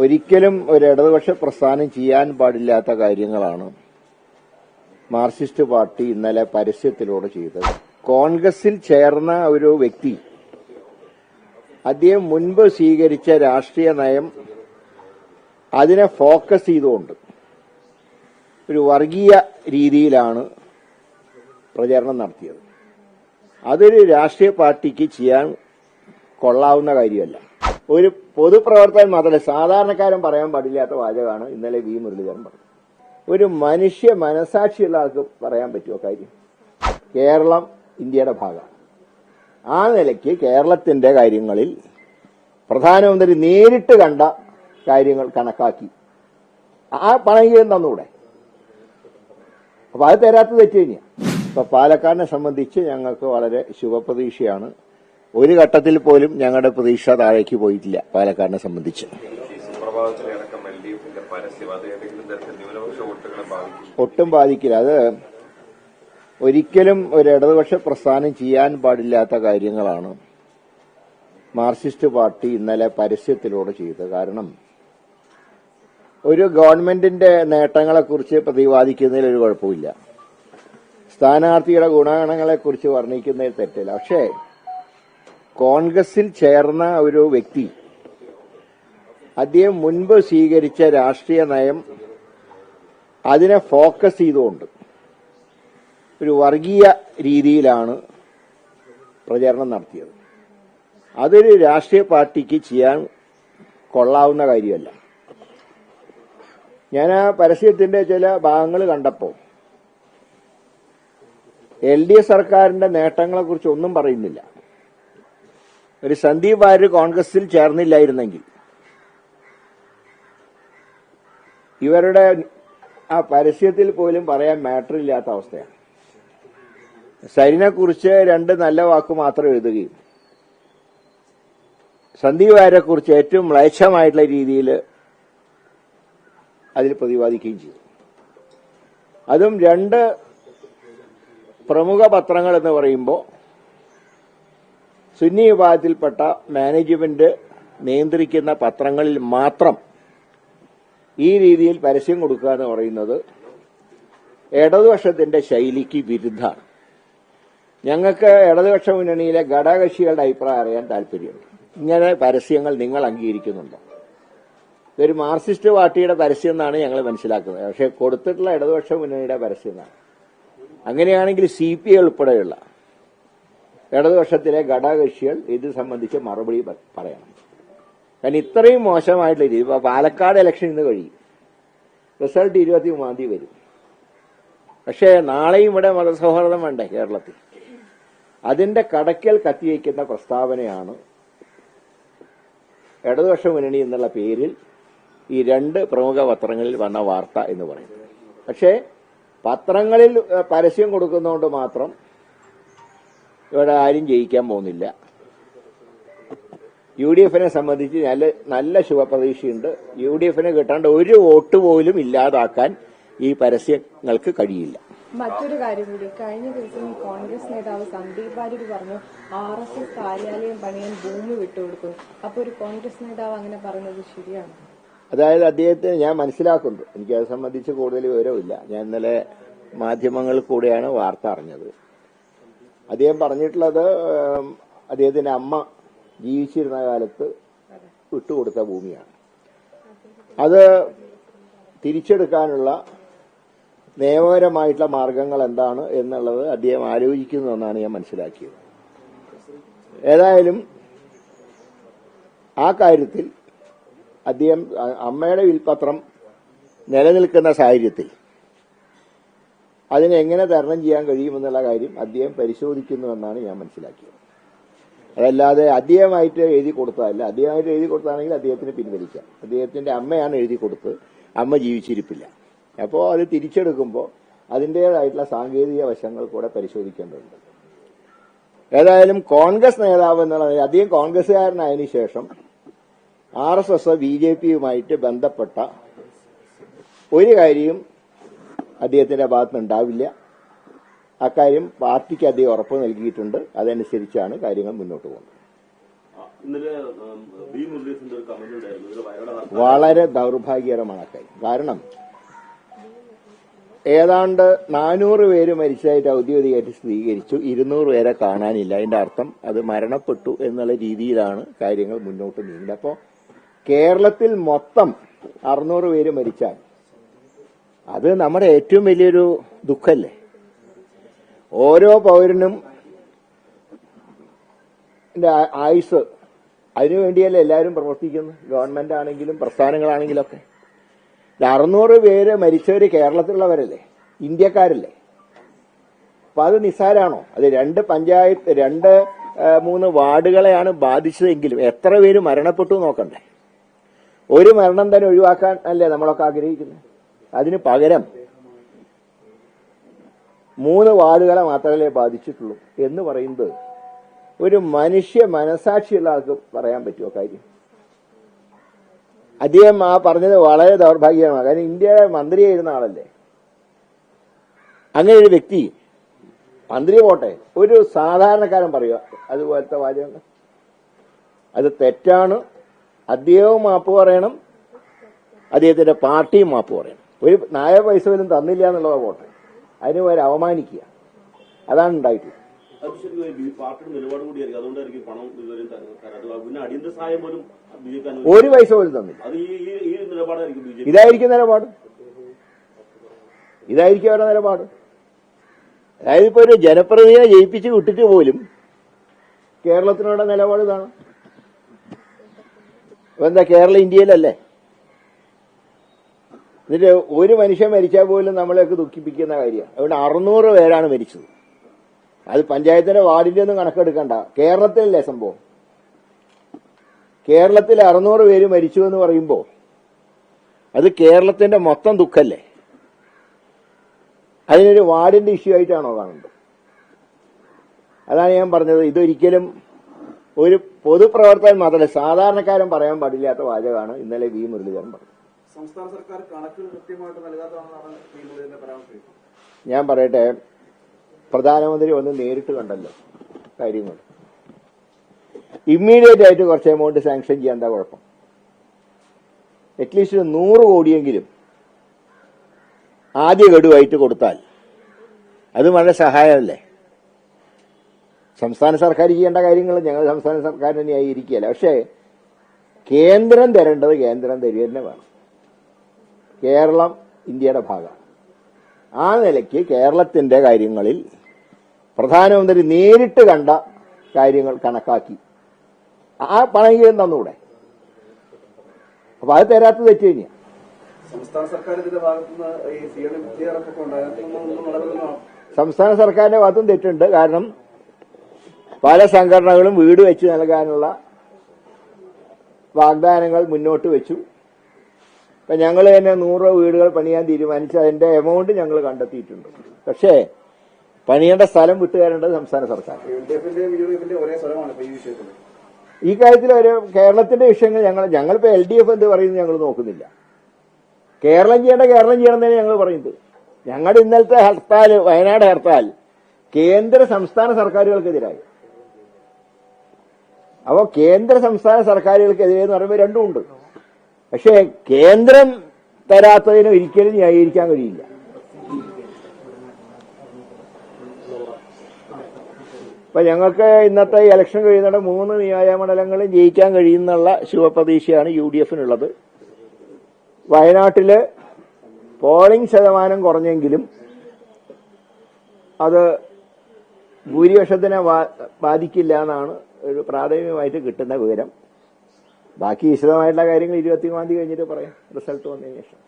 ഒരിക്കലും ഒരു ഇടതുപക്ഷ പ്രസ്ഥാനം ചെയ്യാൻ പാടില്ലാത്ത കാര്യങ്ങളാണ് മാർക്സിസ്റ്റ് പാർട്ടി ഇന്നലെ പരസ്യത്തിലൂടെ ചെയ്തത്. കോൺഗ്രസിൽ ചേർന്ന ഒരു വ്യക്തി അദ്ദേഹം മുൻപ് സ്വീകരിച്ച രാഷ്ട്രീയ നയം അതിനെ ഫോക്കസ് ചെയ്തുകൊണ്ട് ഒരു വർഗീയ രീതിയിലാണ് പ്രചരണം നടത്തിയത്. അതൊരു രാഷ്ട്രീയ പാർട്ടിക്ക് ചെയ്യാൻ കൊള്ളാവുന്ന കാര്യമല്ല. ഒരു പൊതുപ്രവർത്തകൻ മാത്രമല്ല സാധാരണക്കാരൻ പറയാൻ പാടില്ലാത്ത വാചകമാണ് ഇന്നലെ വി. മുരളീധരൻ പറഞ്ഞു ഒരു മനുഷ്യ മനസാക്ഷിയുള്ള ആൾക്ക് പറയാൻ പറ്റുമോ കാര്യം? കേരളം ഇന്ത്യയുടെ ഭാഗമാണ്. ആ നിലയ്ക്ക് കേരളത്തിന്റെ കാര്യങ്ങളിൽ പ്രധാനമന്ത്രി നേരിട്ട് കണ്ട കാര്യങ്ങൾ കണക്കാക്കി. ആ പണമെങ്കിലും തന്നൂടെ? അപ്പൊ അത് തരാത്ത തെറ്റ് തന്നെയാണ് ഇപ്പൊ പാലക്കാടിനെ സംബന്ധിച്ച് ഞങ്ങൾക്ക് വളരെ ശുഭപ്രതീക്ഷയാണ്. ഒരു ഘട്ടത്തിൽ പോലും ഞങ്ങളുടെ പ്രതീക്ഷ താഴേക്ക് പോയിട്ടില്ല പാലക്കാടിനെ സംബന്ധിച്ച്. ഒട്ടും ബാധിക്കില്ല. അത് ഒരിക്കലും ഒരു ഇടതുപക്ഷ പ്രസ്ഥാനം ചെയ്യാൻ പാടില്ലാത്ത കാര്യങ്ങളാണ് മാർക്സിസ്റ്റ് പാർട്ടി ഇന്നലെ പരസ്യത്തിലൂടെ ചെയ്തത്. കാരണം ഒരു ഗവൺമെന്റിന്റെ നേട്ടങ്ങളെക്കുറിച്ച് പ്രതിപാദിക്കുന്നതിൽ ഒരു കുഴപ്പമില്ല. സ്ഥാനാർത്ഥിയുടെ ഗുണഗണങ്ങളെക്കുറിച്ച് വർണിക്കുന്നതിൽ തെറ്റില്ല. പക്ഷേ കോൺഗ്രസിൽ ചേർന്ന ഒരു വ്യക്തി അദ്ദേഹം മുൻപ് സ്വീകരിച്ച രാഷ്ട്രീയ നയം അതിനെ ഫോക്കസ് ചെയ്തുകൊണ്ട് ഒരു വർഗീയ രീതിയിലാണ് പ്രചരണം നടത്തിയത്. അതൊരു രാഷ്ട്രീയ പാർട്ടിക്ക് ചെയ്യാൻ കൊള്ളാവുന്ന കാര്യമല്ല. ഞാൻ ആ പരസ്യത്തിന്റെ ചില ഭാഗങ്ങൾ കണ്ടപ്പോൾ എൽ ഡി എഫ് സർക്കാരിന്റെ നേട്ടങ്ങളെക്കുറിച്ച് ഒന്നും പറയുന്നില്ല. ഒരു സന്ദീപ് വാര്യർ കോൺഗ്രസിൽ ചേർന്നില്ലായിരുന്നെങ്കിൽ. ഇവരുടെ ആ പരസ്യത്തിൽ പോലും പറയാൻ മാറ്റർ ഇല്ലാത്ത അവസ്ഥയാണ്. സരിനെ കുറിച്ച് രണ്ട് നല്ല വാക്ക് മാത്രം എഴുതുകയും സന്ദീപ് വാര്യരെ കുറിച്ച് ഏറ്റവും മ്ലേച്ഛമായിട്ടുള്ള രീതിയിൽ അതിൽ പ്രതിപാദിക്കുകയും ചെയ്തു. അതും രണ്ട് പ്രമുഖ പത്രങ്ങൾ എന്ന് പറയുമ്പോൾ സുന്നി വിഭാഗത്തിൽപ്പെട്ട മാനേജ്മെന്റ് നിയന്ത്രിക്കുന്ന പത്രങ്ങളിൽ മാത്രം ഈ രീതിയിൽ പരസ്യം കൊടുക്കുക എന്ന് പറയുന്നത് ഇടതുപക്ഷത്തിന്റെ ശൈലിക്ക് വിരുദ്ധമാണ്. ഞങ്ങൾക്ക് ഇടതുപക്ഷ മുന്നണിയിലെ ഘടകകക്ഷികളുടെ അഭിപ്രായം അറിയാൻ താല്പര്യമുണ്ട്. ഇങ്ങനെ പരസ്യങ്ങൾ നിങ്ങൾ അംഗീകരിക്കുന്നുണ്ടോ? ഇതൊരു മാർക്സിസ്റ്റ് പാർട്ടിയുടെ പരസ്യം എന്നാണ് ഞങ്ങൾ മനസ്സിലാക്കുന്നത്. പക്ഷേ കൊടുത്തിട്ടുള്ള ഇടതുപക്ഷ മുന്നണിയുടെ പരസ്യം എന്നാണ്. അങ്ങനെയാണെങ്കിൽ സി പി ഐ ഉൾപ്പെടെയുള്ള ഇടതുപക്ഷത്തിലെ ഘടകകക്ഷികൾ ഇത് സംബന്ധിച്ച് മറുപടി പറയണം. കാരണം ഇത്രയും മോശമായിട്ടുള്ള രീതി. ഇപ്പൊ പാലക്കാട് ഇലക്ഷൻ ഇന്ന് കഴിയും. റിസൾട്ട് ഇരുപത്തി മൂന്നാം തീയതി വരും. പക്ഷേ നാളെയും ഇവിടെ മതസൗഹാർദ്ദം വേണ്ടേ കേരളത്തിൽ? അതിന്റെ കടക്കൽ കത്തിവയ്ക്കുന്ന പ്രസ്താവനയാണ് ഇടതുപക്ഷ മുന്നണി എന്നുള്ള പേരിൽ ഈ രണ്ട് പ്രമുഖ പത്രങ്ങളിൽ വന്ന വാർത്ത എന്ന് പറയുന്നത്. പക്ഷേ പത്രങ്ങളിൽ പരസ്യം കൊടുക്കുന്നതുകൊണ്ട് മാത്രം ഇവിടെ ആരും ജയിക്കാൻ പോകുന്നില്ല. യു ഡി എഫിനെ സംബന്ധിച്ച് നല്ല നല്ല ശുഭപ്രതീക്ഷയുണ്ട്. യു ഡി എഫിനെ കിട്ടാണ്ട് ഒരു വോട്ട് പോലും ഇല്ലാതാക്കാൻ ഈ പരസ്യങ്ങൾക്ക് കഴിയില്ല. മറ്റൊരു കാര്യം കൂടി. കഴിഞ്ഞ ദിവസം കോൺഗ്രസ് നേതാവ് സന്ദീപ് വാര്യർ പറഞ്ഞു ആർ എസ് എസ് കാര്യാലയം പണിയാൻ ഭൂമി വിട്ടുകൊടുക്കും അപ്പൊ ഒരു കോൺഗ്രസ് നേതാവ് അങ്ങനെ പറയുന്നത് ശരിയാണ്? അതായത് അദ്ദേഹത്തിന് ഞാൻ മനസ്സിലാക്കുന്നു എനിക്ക് അത് സംബന്ധിച്ച് കൂടുതൽ വിവരമില്ല. ഞാൻ ഇന്നലെ മാധ്യമങ്ങളിൽ കൂടെയാണ് വാർത്ത അറിഞ്ഞത്. അദ്ദേഹം പറഞ്ഞിട്ടുള്ളത് അദ്ദേഹത്തിന്റെ അമ്മ ജീവിച്ചിരുന്ന കാലത്ത് വിട്ടുകൊടുത്ത ഭൂമിയാണ്. അത് തിരിച്ചെടുക്കാനുള്ള നിയമപരമായിട്ടുള്ള മാർഗങ്ങൾ എന്താണ് എന്നുള്ളത് അദ്ദേഹം ആലോചിക്കുന്നു എന്നാണ് ഞാൻ മനസ്സിലാക്കിയത്. ഏതായാലും ആ കാര്യത്തിൽ അദ്ദേഹം അമ്മയുടെ വിൽപത്രം നിലനിൽക്കുന്ന സാഹചര്യത്തിൽ അതിനെ എങ്ങനെ തരണം ചെയ്യാൻ കഴിയുമെന്നുള്ള കാര്യം അദ്ദേഹം പരിശോധിക്കുന്നു എന്നാണ് ഞാൻ മനസ്സിലാക്കിയത്. അതല്ലാതെ അദ്ദേഹമായിട്ട് എഴുതി കൊടുത്തതല്ല. അദ്ദേഹമായിട്ട് എഴുതി കൊടുത്താണെങ്കിൽ അദ്ദേഹത്തിന് പിൻവലിക്കാം. അദ്ദേഹത്തിന്റെ അമ്മയാണ് എഴുതി കൊടുത്ത് അമ്മ ജീവിച്ചിരിപ്പില്ല. അപ്പോൾ അത് തിരിച്ചെടുക്കുമ്പോൾ അതിന്റെതായിട്ടുള്ള സാങ്കേതിക വശങ്ങൾ കൂടെ പരിശോധിക്കേണ്ടതുണ്ട്. ഏതായാലും കോൺഗ്രസ് നേതാവ് എന്നുള്ള അദ്ദേഹം കോൺഗ്രസ്സുകാരനായതിനു ശേഷം R S S B J പിയുമായിട്ട് ബന്ധപ്പെട്ട ഒരു കാര്യവും അദ്ദേഹത്തിന്റെ ഭാഗത്ത് ഉണ്ടാവില്ല അക്കാര്യം പാർട്ടിക്ക് അദ്ദേഹം ഉറപ്പ് നൽകിയിട്ടുണ്ട്. അതനുസരിച്ചാണ് കാര്യങ്ങൾ മുന്നോട്ട് പോകുന്നത്. വളരെ ദൗർഭാഗ്യകരമാണ് അക്കാര്യം കാരണം ഏതാണ്ട് നാനൂറ് പേര് മരിച്ചതായിട്ട് ഔദ്യോഗികമായിട്ട് സ്ഥിരീകരിച്ചു. ഇരുന്നൂറ് പേരെ കാണാനില്ല. അതിന്റെ അർത്ഥം അത് മരണപ്പെട്ടു എന്നുള്ള രീതിയിലാണ് കാര്യങ്ങൾ മുന്നോട്ട് നീങ്ങുന്നത്. അപ്പോൾ കേരളത്തിൽ മൊത്തം അറുന്നൂറ് പേര് മരിച്ചാൽ അത് നമ്മുടെ ഏറ്റവും വലിയൊരു ദുഃഖല്ലേ? ഓരോ പൗരനും ആയുസ് അതിനുവേണ്ടിയല്ലേ എല്ലാവരും പ്രവർത്തിക്കുന്നത് ഗവൺമെന്റ് ആണെങ്കിലും പ്രസ്ഥാനങ്ങളാണെങ്കിലും ഒക്കെ അറുന്നൂറ് പേര് മരിച്ചവര് കേരളത്തിലുള്ളവരല്ലേ? ഇന്ത്യക്കാരല്ലേ? അപ്പൊ അത് നിസ്സാരാണോ? അത് രണ്ട് പഞ്ചായത്ത് രണ്ട് മൂന്ന് വാർഡുകളെയാണ് ബാധിച്ചതെങ്കിലും എത്ര പേര് മരണപ്പെട്ടു നോക്കണ്ടേ? ഒരു മരണം തന്നെ ഒഴിവാക്കാൻ അല്ലേ നമ്മളൊക്കെ ആഗ്രഹിക്കുന്നത്? അതിന് പകരം മൂന്ന് വാർഡുകളെ മാത്രമേ ബാധിച്ചിട്ടുള്ളൂ എന്ന് പറയുന്നത് ഒരു മനുഷ്യ മനസാക്ഷിയുള്ള ആൾക്ക് പറയാൻ പറ്റുമോ കാര്യം? അദ്ദേഹം ആ പറഞ്ഞത് വളരെ ദൗർഭാഗ്യമാണ് കാരണം ഇന്ത്യയുടെ മന്ത്രിയായിരുന്ന ആളല്ലേ? അങ്ങനെ ഒരു വ്യക്തി മന്ത്രി പോട്ടെ ഒരു സാധാരണക്കാരൻ പറയുക അതുപോലത്തെ വാചകങ്ങൾ അത് തെറ്റാണ്. അദ്ദേഹവും മാപ്പ് പറയണം. അദ്ദേഹത്തിന്റെ പാർട്ടിയും മാപ്പ് പറയണം. ഒരു നായ പൈസ പോലും തന്നില്ല എന്നുള്ളത് പോട്ടെ അതിന് പേര് അവമാനിക്കുക. അതാണ് ഉണ്ടായിട്ട് ഒരു പൈസ പോലും തന്നില്ല. ഇതായിരിക്കും നിലപാട്. ഇതായിരിക്കും അവരുടെ നിലപാട്. അതായത് ഇപ്പൊ ഒരു ജനപ്രതിയെ ജയിപ്പിച്ച് വിട്ടിട്ട് പോലും കേരളത്തിനുള്ള നിലപാട് ഇതാണ്. എന്താ കേരള ഇന്ത്യയിലല്ലേ? എന്നിട്ട് ഒരു മനുഷ്യൻ മരിച്ചാൽ പോലും നമ്മളെയൊക്കെ ദുഃഖിപ്പിക്കുന്ന കാര്യമാണ് അതുകൊണ്ട് അറുന്നൂറ് പേരാണ് മരിച്ചത്. അത് പഞ്ചായത്തിന്റെ വാർഡിന്റെ ഒന്നും കണക്കെടുക്കണ്ട. കേരളത്തിലല്ലേ സംഭവം? കേരളത്തിൽ അറുന്നൂറ് പേര് മരിച്ചു എന്ന് പറയുമ്പോൾ അത് കേരളത്തിന്റെ മൊത്തം ദുഃഖല്ലേ? അതിനൊരു വാർഡിന്റെ ഇഷ്യൂ ആയിട്ടാണോ കാണുന്നത്? അതാണ് ഞാൻ പറഞ്ഞത്. ഇതൊരിക്കലും ഒരു പൊതുപ്രവർത്തകൻ മാത്രമല്ല സാധാരണക്കാരൻ പറയാൻ പാടില്ലാത്ത വാചകമാണ് ഇന്നലെ വി. മുരളീധരൻ പറഞ്ഞത്. സംസ്ഥാന സർക്കാർ കണക്കുകൾ കൃത്യമായിട്ട് നൽകാത്തതാണെന്നാണ് പരാമർശം ഞാൻ പറയട്ടെ പ്രധാനമന്ത്രി ഒന്ന് നേരിട്ട് കണ്ടല്ലോ കാര്യങ്ങൾ. ഇമ്മീഡിയറ്റ് ആയിട്ട് കുറച്ച് എമൗണ്ട് സാങ്ഷൻ ചെയ്യാൻ എന്താ കുഴപ്പം? അറ്റ്ലീസ്റ്റ് നൂറ് കോടിയെങ്കിലും ആദ്യ ഗഡുവായിട്ട് കൊടുത്താൽ അത് വളരെ സഹായമല്ലേ? സംസ്ഥാന സർക്കാർ ചെയ്യേണ്ട കാര്യങ്ങൾ ഞങ്ങൾ സംസ്ഥാന സർക്കാരിനെ ആയിരിക്കുകയല്ല പക്ഷേ കേന്ദ്രം തരേണ്ടത് കേന്ദ്രം തരുക തന്നെ വേണം. കേരളം ഇന്ത്യയുടെ ഭാഗം. ആ നിലയ്ക്ക് കേരളത്തിന്റെ കാര്യങ്ങളിൽ പ്രധാനമന്ത്രി നേരിട്ട് കണ്ട കാര്യങ്ങൾ കണക്കാക്കി. ആ പണമെങ്കിലും തന്നൂടെ അപ്പൊ അത് തരാത്ത തെറ്റ് തന്നെയാണ് സംസ്ഥാന സർക്കാരിന്റെ ഭാഗത്തും തെറ്റുണ്ട്. കാരണം പല സംഘടനകളും വീട് വെച്ച് നൽകാനുള്ള വാഗ്ദാനങ്ങൾ മുന്നോട്ട് വെച്ചു. ഇപ്പൊ ഞങ്ങൾ തന്നെ നൂറ് വീടുകൾ പണിയാൻ തീരുമാനിച്ച് അതിന്റെ എമൗണ്ട് ഞങ്ങൾ കണ്ടെത്തിയിട്ടുണ്ട്. പക്ഷേ പണിയേണ്ട സ്ഥലം വിട്ടുകയറേണ്ടത് സംസ്ഥാന സർക്കാർ ഈ കാര്യത്തിൽ ഒരു കേരളത്തിന്റെ വിഷയങ്ങൾ ഞങ്ങൾ ഞങ്ങളിപ്പോ എൽ ഡി എഫ് എന്ത് പറയുന്നത് ഞങ്ങൾ നോക്കുന്നില്ല. കേരളം ചെയ്യേണ്ട കേരളം ചെയ്യണം തന്നെ ഞങ്ങൾ പറയുന്നത്. ഞങ്ങളുടെ ഇന്നലത്തെ ഹർത്താൽ വയനാട് ഹർത്താൽ കേന്ദ്ര സംസ്ഥാന സർക്കാരുകൾക്കെതിരായി. അപ്പോൾ കേന്ദ്ര സംസ്ഥാന സർക്കാരുകൾക്കെതിരെ എന്ന് പറയുമ്പോൾ രണ്ടും ഉണ്ട്. പക്ഷേ കേന്ദ്രം തരാത്തതിന് ഒരിക്കലും ന്യായീകരിക്കാൻ കഴിയില്ല. ഇപ്പൊ ഞങ്ങൾക്ക് ഇന്നത്തെ ഇലക്ഷൻ കഴിയുന്ന മൂന്ന് നിയോജകമണ്ഡലങ്ങളിൽ ജയിക്കാൻ കഴിയുന്നുള്ള ശുഭപ്രതീക്ഷയാണ് യു ഡി എഫിനുള്ളത് വയനാട്ടിൽ പോളിംഗ് ശതമാനം കുറഞ്ഞെങ്കിലും അത് ഭൂരിപക്ഷത്തിനെ ബാധിക്കില്ല എന്നാണ് ഒരു പ്രാഥമികമായിട്ട് കിട്ടുന്ന വിവരം. ബാക്കി വിശദമായിട്ടുള്ള കാര്യങ്ങൾ ഇരുപത്തി മൂന്നാം തീയതി കഴിഞ്ഞിട്ട് പറയാം. റിസൾട്ട് വന്നതിന് ശേഷം.